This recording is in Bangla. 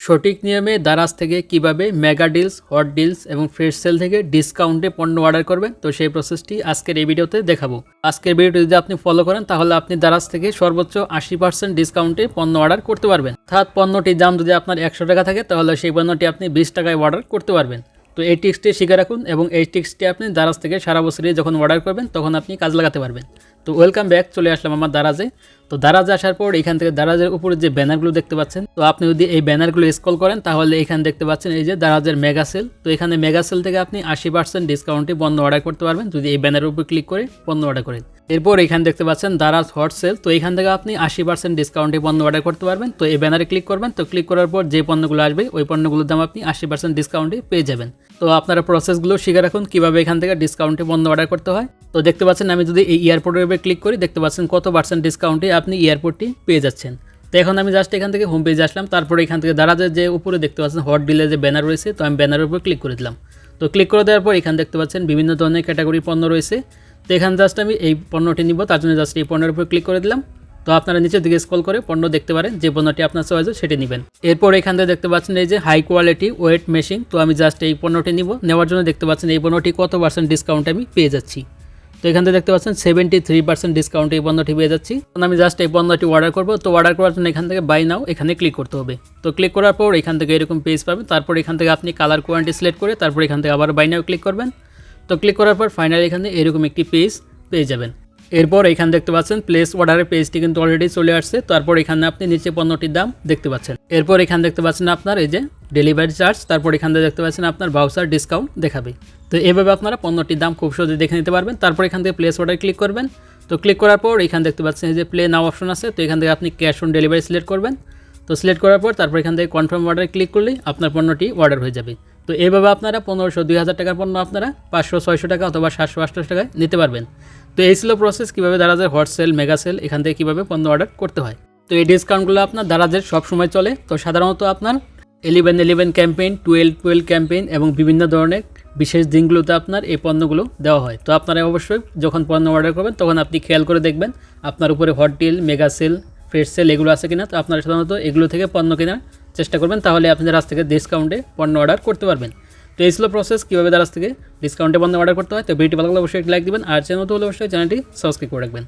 সঠিক নিয়মে দারাজ থেকে কীভাবে মেগা ডিলস, হট ডিলস এবং ফ্রেশ সেল থেকে ডিসকাউন্টে পণ্য অর্ডার করবেন? তো সেই প্রসেসটি আজকের এই ভিডিওতে দেখাবো। আজকের ভিডিওটি যদি আপনি ফলো করেন, তাহলে আপনি দারাজ থেকে সর্বোচ্চ আশি পার্সেন্ট ডিসকাউন্টে পণ্য অর্ডার করতে পারবেন। অর্থাৎ পণ্যটির দাম যদি আপনার একশো টাকা থাকে, তাহলে সেই পণ্যটি আপনি বিশ টাকায় অর্ডার করতে পারবেন। তো এই টিক্সটি শিখে রাখুন এবং এই টিক্সটি আপনি দারাজ থেকে সারা বছরই যখন অর্ডার করবেন, তখন আপনি কাজ লাগাতে পারবেন। তো ওয়েলকাম ব্যাক চলে আসলাম আমার দারাজে। তো দারাজে আসার পর এখান থেকে দারাজের উপরে যে ব্যানারগুলো দেখতে পাচ্ছেন, তো আপনি যদি এই ব্যানারগুলো স্কল করেন, তাহলে এখানে দেখতে পাচ্ছেন এই যে দারাজের মেগা সেল তো এখানে মেগা সেল থেকে আপনি আশি পার্সেন্ট ডিসকাউন্টে পণ্য অর্ডার করতে পারবেন। যদি এই ব্যানারের উপর ক্লিক করে পণ্য অর্ডার করেন। এরপর এখানে দেখতে পাচ্ছেন দারাজ হট সেল। তো এখান থেকে আপনি আশি পার্সেন্ট ডিসকাউন্টে পণ্য অর্ডার করতে পারবেন। তো এই ব্যানারে ক্লিক করবেন। তো ক্লিক করার পর যে পণ্যগুলো আসবে, ওই পণ্যগুলোর দাম আপনি আশি পার্সেন্ট ডিসকাউন্টে পেয়ে যাবেন। তো আপনারা প্রসেসগুলো শিখে রাখুন, কীভাবে এখান থেকে ডিসকাউন্টে পণ্য অর্ডার করতে হয়। তো দেখতে পাচ্ছেন, আমি যদি এই এয়ারপোর্টের উপরে ক্লিক করি, দেখতে পাচ্ছেন কত পার্সেন্ট ডিসকাউন্টে আপনি এয়ারপোর্টটি পেয়ে যাচ্ছেন। তো এখন আমি জাস্ট এখান থেকে হোম পেজে আসলাম। তারপরে এখান থেকে দারাজের যে উপরে দেখতে পাচ্ছেন হট ডিলের যে ব্যানার রয়েছে, তো আমি ব্যানারের উপর ক্লিক করে দিলাম। তো ক্লিক করে দেওয়ার পর এখানে দেখতে পাচ্ছেন, বিভিন্ন ধরনের ক্যাটাগরি পণ্য রয়েছে। তো এখানে জাস্ট আমি এই পণ্যটি নিব, তার জন্য জাস্ট এই পণ্যের উপর ক্লিক করে দিলাম। তো আপনারা নিচের দিকে স্ক্রল করে পণ্য দেখতে পারেন, যে পণ্যটি আপনার চয়েস সেটি নেবেন। এরপর এখান থেকে দেখতে পাচ্ছেন এই যে হাই কোয়ালিটি ওয়েট মেশিন তো আমি জাস্ট এই পণ্যটি নিব। নেওয়ার জন্য দেখতে পাচ্ছেন এই পণ্যটি কত পার্সেন্ট ডিসকাউন্ট আমি পেয়ে যাচ্ছি। তো এখান থেকে দেখতে পাচ্ছেন সেভেন্টি থ্রি পার্সেন্ট ডিসকাউন্ট এই পণ্যটি পেয়ে যাচ্ছি। আমি জাস্ট এই পণ্যটি অর্ডার করব। তো অর্ডার করার জন্য এখান থেকে বাই নাও এখানে ক্লিক করতে হবে। তো ক্লিক করার পর এখান থেকে এরকম পেজ পাবেন। তারপর এখান থেকে আপনি কালার কোয়ান্টি সিলেক্ট করে তারপর এখান থেকে আবার বাই নাও ক্লিক করবেন। তো ক্লিক করার পর ফাইনালি এখানে এরকম একটি পেজ পেয়ে যাবেন। এরপর এখানে দেখতে পাচ্ছেন প্লেস অর্ডারের পেজটি কিন্তু অলরেডি চলে আসছে। তারপর এখানে আপনি নিচে পণ্যটির দাম দেখতে পাচ্ছেন। এরপর এখানে দেখতে পাচ্ছেন আপনার এই যে ডেলিভারি চার্জ তারপর এখান দেখতে পাচ্ছেন আপনার বাউসার ডিসকাউন্ট দেখাবে। তো এভাবে আপনারা পণ্যটির দাম খুব সহজে দেখে নিতে পারবেন। তারপর এখান থেকে প্লেস অর্ডার ক্লিক করবেন। তো ক্লিক করার পর এখানে দেখতে পাচ্ছেন যে প্লে নাও অপশন আছে। তো এখান থেকে আপনি ক্যাশ অন ডেলিভারি সিলেক্ট করবেন। তো সিলেক্ট করার পর তারপর এখান থেকে কনফার্ম অর্ডারে ক্লিক করলেই আপনার পণ্যটি অর্ডার হয়ে যাবে। তো এইভাবে আপনারা পনেরোশো, দুই হাজার টাকার পণ্য আপনারা পাঁচশো, ছয়শো টাকা অথবা সাতশো, আটশো টাকায় নিতে পারবেন। তো এই ছিল প্রসেস কীভাবে দারাজের হট সেল মেগা সেল এখান থেকে কীভাবে পণ্য অর্ডার করতে হয়। তো এই ডিসকাউন্টগুলো আপনার দারাজের সব সময় চলে। তো সাধারণত আপনার eleven eleven campaign twelve twelve campaign এবং বিভিন্ন ধরনের বিশেষ দিনগুলোতে আপনার এই পণ্যগুলো দেওয়া হয়। তো আপনারা অবশ্যই যখন পণ্য অর্ডার করবেন, তখন আপনি খেয়াল করে দেখবেন, আপনার উপরে hot deal mega sale fresh sale এগুলো আছে কিনা। তো আপনারা সাধারণত এগুলো থেকে পণ্য কেনার চেষ্টা করবেন, তাহলে আপনি দারাজ থেকে ডিসকাউন্টে পণ্য অর্ডার করতে পারবেন। তো এই ছিল প্রসেস কীভাবে দারাজ থেকে ডিসকাউন্টে পণ্য অর্ডার করতে হয়, তো ভিডিওটি ভালো লাগলে অবশ্যই লাইক দেবেন, আর চ্যানেল তো হলে অবশ্যই চ্যানেলটি সাবস্ক্রাইব করে রাখবেন।